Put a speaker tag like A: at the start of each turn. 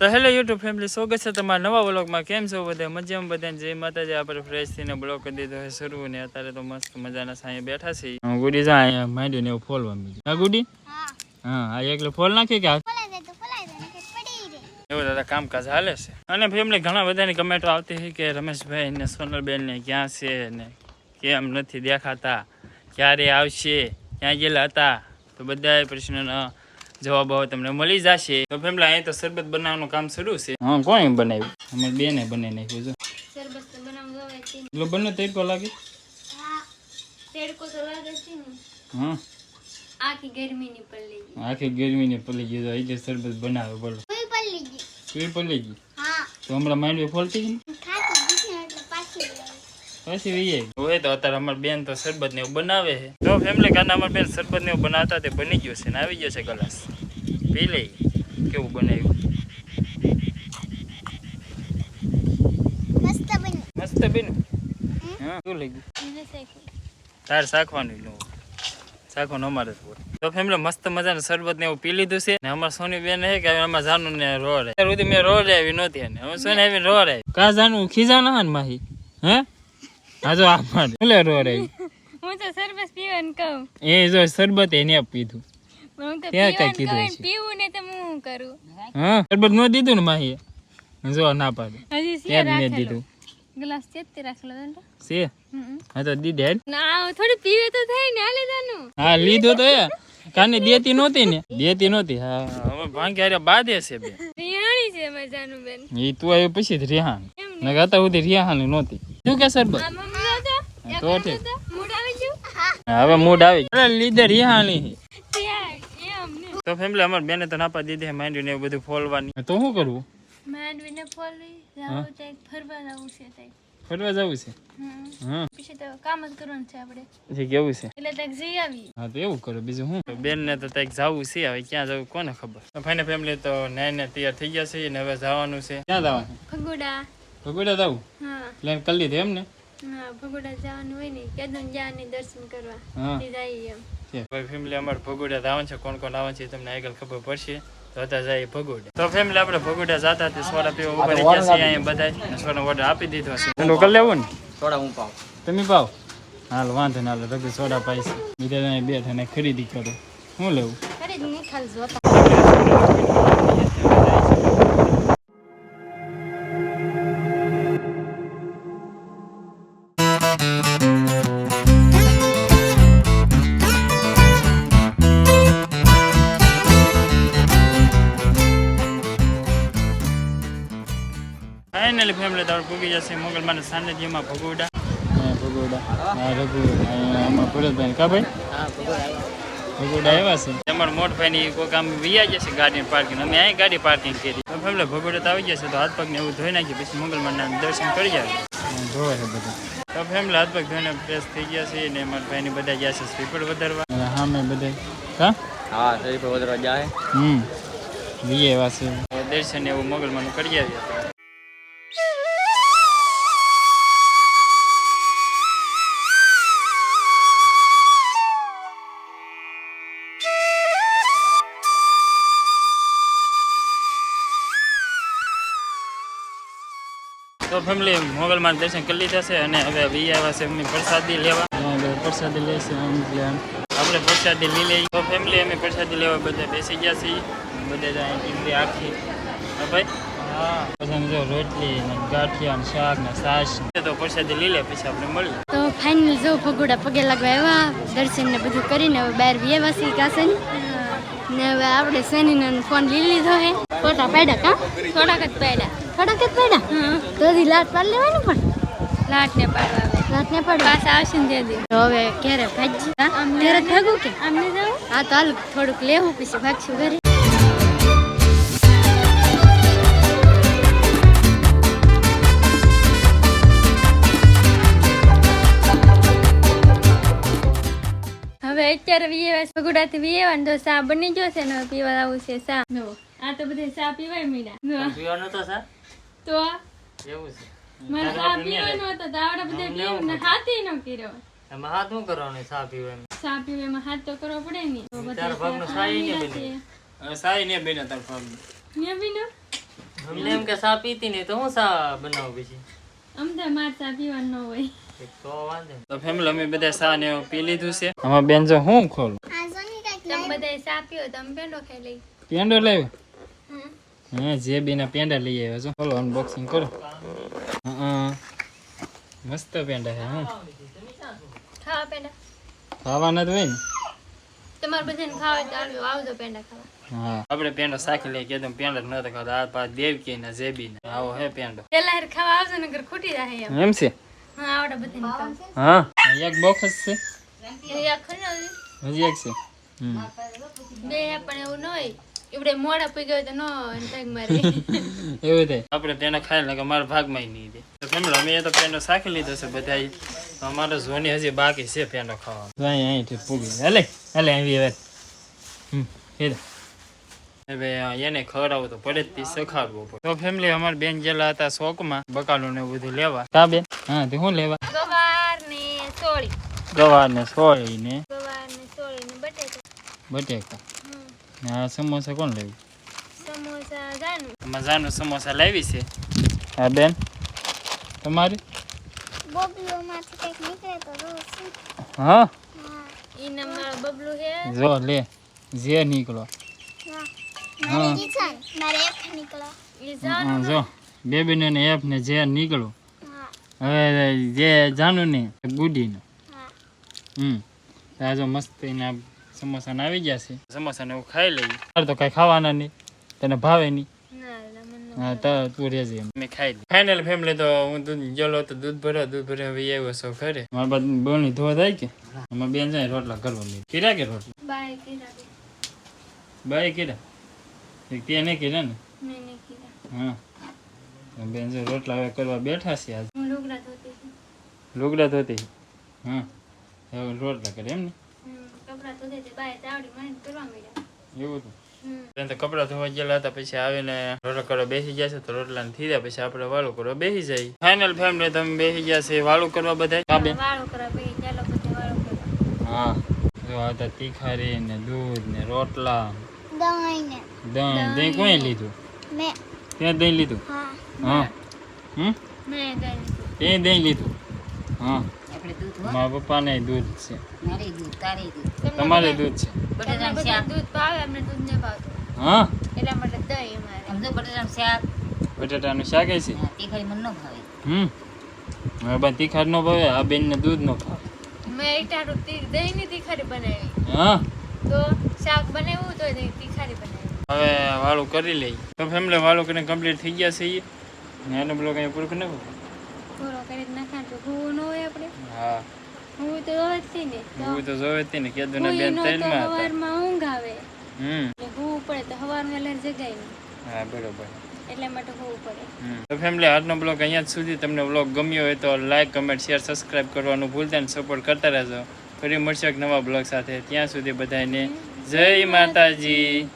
A: તો hello YouTube family સ્વાગત છે તમારા નવા બ્લોગમાં કેમ છો બધા? મજામાં બધા જય માતાજી. આપણે ફ્રેશ થઈને બ્લોગ કરી દીધો છે શરૂ ને અત્યારે તો મસ્ત મજાના સાંઈ બેઠા છે ગુડી જા અહીંયા માંડ્યું ને એવું ફોલવા મીધું હા ગુડી? હા. આ એકલો ફોલ નાખી કે એવું દાદા કામકાજ હાલે છે. અને ફેમિલી ઘણા બધાની કમેન્ટો આવતી હતી કે રમેશભાઈ ને સોનલબેન ને ક્યાં છે ને કેમ નથી દેખાતા? ક્યારે આવશે? ક્યાં ગયેલા હતા? તો બધા પ્રશ્નોના જવાબ હવે તમને મળી જશે. તો ફેમલા અહીં તો શરબત બનાવવાનું કામ શરૂ છે. હા કોણ બનાવ્યું? અમારી બેને બનાવી નાખ્યું છે.
B: શરબત તો બનાવવું
A: એટલો બંને તડકો લાગે.
B: હા તડકો તો લાગે છે ને.
A: હા.
B: આખી ગરમીની પલ્લી ગઈ.
A: આખી ગરમીને પલી ગઈ તો એટલે શરબત બનાવે બોલો.
B: કોઈ પલ્લી ગઈ. હા.
A: તો હમણાં માંડવી ફોલતી ગઈ ને
B: ખાતી દીધી એટલે પાછી
A: પછી હોય તો અત્યારે અમારી બેન તો શરબત ને એવું બનાવે છે. તો ફેમિલી કારણે અમારી બેન શરબત ને એવું બનાવતા તે બની ગયું છે ને આવી ગયો છે ગ્લાસ પી લઈ કેવું બનાવ્યું?
B: મસ્ત બેન
A: હા શું લઈ ગયું? તાર શાખવાનું નું શાખવાનું અમારે જ હોય. તો ફેમિલી મસ્ત મજાનું શરબત ને એવું પી લીધું છે ને અમારે સોની બેન હે કે અમારે જાનું ને રોડ અત્યાર સુધી મેં રોડ આવી નહોતી અને હવે સોની આવી રોડ આવી. કા જાનુ ખીજા ના ને માહી? હે? હા જો આ મારે ભલે રોડ રે
B: હું તો સરબત પીવાનું કહું.
A: એ જો સરબત એને પીધું. ત્યાં કઈ કીધું છે?
B: પીવું ને તો હું કરું?
A: હા સરબત ન દીધું ને માહી જો ના પાડે.
B: હજી
A: મેં દીધું?
B: ગ્લાસ ચેતી રાખેલો હતો
A: છે હા તો દીધે.
B: ના થોડી પીવે તો થાય ને આલે દાનું
A: હા લીધો તો એ કાને દેતી નહોતી ને? દેતી નહોતી હા. હવે ભાંગે હારે બાદે છે બે.
B: રિહાણી છે મજાનું બેન
A: ઈ તું આવ્યો પછી જ રિહાન
B: એમ
A: ને હતા સુધી રિહાન નહોતી. શું કે સરબત? તો ઠીક
B: મૂડ આવી ગયું?
A: હવે મૂડ આવી ગયો. અરે લીધે રિહાણી.
B: ને.
A: તો ફેમિલી અમાર બેને તો નાપા દીધી માંડ્યું ને એવું બધું ફોલવાની. તો શું કરવું
B: માંડવીને ફોલવી જાવું ત્યાં ફરવા જવું છે તઈ
A: ફરવા જવું છે?
B: હમ.
A: હા.
B: પછી તો કામ જ કરવાનું છે આપણે.
A: જે કેવું છે?
B: એટલે તક જઈ આવી.
A: હા તો એવું કરો. બીજું શું બેન ને તો તક જવું છે હવે ક્યાં જવું કોને ખબર? તો ફાઈને ફેમિલી તો નાઈ ને તૈયાર થઈ ગયા છે ને હવે જવાનું છે. ક્યાં જવાનું?
B: ફગુડા.
A: ફગુડા જવું?
B: હા.
A: પ્લાન કરી લીધું એમ ને
B: હા ભગોડા જવાનું હોય ને કેદન જવાની દર્શન કરવા.
A: હા.
B: એમ.
A: છે ફેમિલી અમારે ભગોડા જવાનું છે કોણ કોણ આવવાનું છે તમને આગળ ખબર પડશે. તો હતા જાય ભગોડા. તો ફેમિલી આપણે ભગોડા જતા તે સોડા પીવા ઊભા રહી ગયા છીએ અહીંયા બધા સોડા ઓર્ડર આપી દીધો હશે ઠંડો કરી લેવું ને?
C: સોડા હું પાવ.
A: તમે પાવ? હાલ વાંધો ના હાલો સોડા પાઈશ. બીજા જણા બે થઈને ખરીદી કરો. શું લેવું?
B: જોતા.
A: ફાઇનલી ફેમિલી તમારે પૂગી જશે. મોગલમાના સાનિધ્યમાં ભગોડા. ભગોડા. હા રઘુ આમાં ભરતભાઈ કા ભાઈ? ભગોડા આવ્યા છે. તમારા મોટભાઈની કોઈ કામ વિયા જશે ગાડી પાર્કિંગ અમે અહીં ગાડી પાર્કિંગ કરી. ફેમિલી ભગોડા તો આવી જશે તો હાથ પગને એવું ધોઈ નાખી પછી મોગલમાના દર્શન કરી જાય. ધોવે છે બધું. તો ફેમિલી હાથ પગ ધોઈને ફ્રેશ થઈ ગયા છે ને મારા ભાઈની બધા ગયા છે સ્લીપર વધારવા. હા મેં બધા. હા
C: વધારવા જાય.
A: હમ. વીએ વાસે. દર્શન એવું મોગલમાનું કરી આવ્યા તો ફેમિલી મોગલમાં દર્શન કરી લીધા છે અને હવે વી આવ્યા છે એમની પ્રસાદી લેવા. પ્રસાદી લેશે એટલે આપણે પ્રસાદી લઈ લઈએ. તો ફેમિલી અમે પ્રસાદી લેવા બધા બેસી ગયા છીએ. બધા જ આખી. ભાઈ? હા પછી જો રોટલી ને ગાંઠિયા ને શાક ને ને. તો પ્રસાદી લઈ લે પછી આપણે મળીએ.
B: તો ફાઇનલ જો પગોડા પગે લાગવા આવ્યા દર્શન ને બધું કરીને હવે બહાર વ્યવા સી કાસન ને હવે આપણે સની ફોન લઈ લીધો હે. ફોટા પાડ્યા કા? થોડાક જ પાડ્યા. થોડાક જ પડ્યા. તો લાટ પાડ લેવાનું પણ? લાટ ને પાડવા આવે લાટ ને પાડ પાછા આવશે ને હવે ક્યારે ભાજી ઘરે ભાગું કે? આમને જાવ? હા તો હાલ થોડુંક લેવું પછી ભાગશું ઘરે. હવે અત્યારે વીએવા પગુડાથી વીએવા તો સા બની ગયો છે ને પીવા આવું છે સા. આ તો બધે સા પીવાય મીડા
A: પીવાનો તો સર
B: તો
A: એવું છે.
B: મને સા પીવાનો હતો તો આવડે બધે પીવું ને હાથી નો કર્યો
A: એમાં હાથ શું કરવાનું સા પીવા
B: સા પીવામાં હાથ તો કરવો પડે ને. તો બધા
A: તારા ભાગનો સાઈ ને બેને. સાઈ ને બેને તાર ભાગ
B: ને બીનો?
D: અમને એમ કે સા પીતી નહીં તો હું સા બનાવું પછી?
B: અમને માર ચા પીવાનું ન હોય.
D: તો વાંધો.
A: તો ફેમિલી અમે બધા સા ને એવું પી લીધું છે. આમાં બેન જો હું ખોલું?
B: તમે બધા ચા પીઓ તમે પેંડો ખાઈ લઈ.
A: પેંડો લાવ્યો? હા જે બીના પેંડા લઈ આવ્યો છો. બોલો અનબોક્સિંગ કરો. હા મસ્ત પેંડા છે હા.
B: ખાવા પેંડા?
A: ખાવાના તો હોય ને?
B: તમારે બધાને ખાવા તો આવજો આવજો પેંડા ખાવા.
A: હા. આપણે પેંડો સાખી લઈએ કીધું પેંડો જ નતો ખાતા. આ પાછ દેવકી ના જેબી ના આવો હે પેંડો.
B: પેલા ખાવા આવજો નગર ખૂટી જાય એમ.
A: એમ છે?
B: હા આવડે બધાને
A: હા. એક બોક્સ છે.
B: ન.
A: હજી એક છે.
B: બે પણ એવું ન હોય. એવડે મોડા પી ગયો તો નો ટાઈમ મારે.
A: એવું થાય આપણે પેંડા ખાઈ લે કે મારા ભાગમાં નહીં દે. તો કેમ અમે તો પેનો સાખી લીધો છે બધા અમારે ઝોની હજી બાકી છે પેનો ખાવા અહીં અહીંથી પૂગી હલે હલે આવી હવે. હમ હવે એને ખવડાવવું તો પડે જ તે સખાડવું પડે. તો ફેમિલી અમારે બેન ગયેલા હતા શોકમાં બકાલો ને બધું લેવા. કા બેન? હા તે શું લેવા?
B: ગવાર ને સોળી.
A: ગવાર ને સોળી ને
B: ગવાર ને સોળી ને
A: બટેકા. બટેકા. આ સમોસા કોણ લેવું?
B: સમોસા જાનું.
A: મજાનું સમોસા લાવી છે. હા બેન. તમારી?
E: બોબલીઓમાંથી કંઈક નીકળે તો
A: હા?
B: ઈ
A: જો લે. જે નીકળો.
E: હા. મારી મારે એક નીકળો.
A: હા, જો. બેબીને ને એફ ને જે નીકળો. હવે જે જાનું ને ગુડી ને હમ. આજો જો મસ્ત એના સમોસા ને આવી ગયા છે. સમોસા ને એવું ખાઈ લઈએ. તારે તો કઈ ખાવાના નહીં. તને ભાવે નહીં.
B: ના ના મને
A: હા તો તું રહેજે મેં ખાઈ લઈ ફાઇનલ ફેમિલી તો હું દૂધ જલો તો દૂધ ભર્યો દૂધ ભર્યો હવે આવ્યો છો ઘરે. મારા બાદ બોલની ધોવા થાય કે? એમાં બેન જાય રોટલા કરવા લે કીધા કે રોટલા?
B: બાય
A: એક તે નહીં કીરા ને? હા. બેન જો રોટલા હવે કરવા બેઠા છે આજ.
B: લુગડા ધોતી હતી
A: લુગડા ધોતી હા. રોટલા કરે એમ ને?
B: કપડાં બાય ચાવડી મને કરવા મળ્યા
A: એવું હતું?
B: હમ.
A: બેન તો કપડાં ધોવા ગયેલા હતા પછી આવીને રોટલા કરવા બેસી ગયા છે તો રોટલા ને થઈ જાય પછી આપણે વાળું કરવા બેસી જાય ફાઇનલ ફેમિલી તમે બેસી ગયા છે વાળું કરવા બધા હા
B: કરવા વાળો કરવા.
A: જો હતા તીખારી ને દૂધ ને રોટલા.
E: દહીં ને.
A: દહીં. દહીં. કોઈ લીધું?
E: મેં.
A: ત્યાં દહીં લીધું?
E: હા.
A: હા. હમ?
B: મેં દહીં
A: તે દહીં લીધું. હા.
F: આપણે દૂધ હો.
A: મારા પપ્પાને દૂધ છે.
F: મારે દૂધ તારે દૂધ.
A: તમારે દૂધ છે.
F: બટાટાનું શાક.
B: દૂધ ભાવે અમને દૂધ નહીં ભાવતું.
A: હા?
B: એટલા માટે દહીં અમારે.
F: સમજો બટાટાનું શાક.
A: બટાટાનું શાક છે
F: હા, તે ન ભાવે.
A: હમ. હવે બા તીખાર નો ભાવે આ બેન ને દૂધ નો ભાવે.
B: મેં એકટાણું તી દહીંની તીખારી બનાવી.
A: હા?
B: તો શાક બનાવ્યું તો દહીં તીખારી બનાવી.
A: હવે વાળું કરી લઈ તો ફેમિલી વાળું કરીને કમ્પ્લીટ થઈ ગયા છે. ને એનો બ્લોગ અહીંયા પૂરો કરી નાખો.
B: પૂરો કરી નાખા તો ભૂવું ન હોય આપણે
A: હા
B: હું તો હોય જ છે ને
A: હું તો જોવે જ તે ને કેદુના
B: ભૂઈ
A: બેન
B: નો
A: ત્રણમાં હતા
B: સવારમાં ઊંઘ આવે.
A: હમ.
B: ભૂવું પડે તો સવારમાં લઈને જગાય નહીં
A: હા બરોબર.
B: એટલા માટે ભૂવું પડે
A: તો ફેમિલી આજનો બ્લોગ અહીંયા જ સુધી. તમને બ્લોગ ગમ્યો હોય તો લાઈક કમેન્ટ શેર સબસ્ક્રાઇબ કરવાનું ભૂલતા ને સપોર્ટ કરતા રહેજો. ફરી મળશે એક નવા બ્લોગ સાથે. ત્યાં સુધી બધાને જય માતાજી.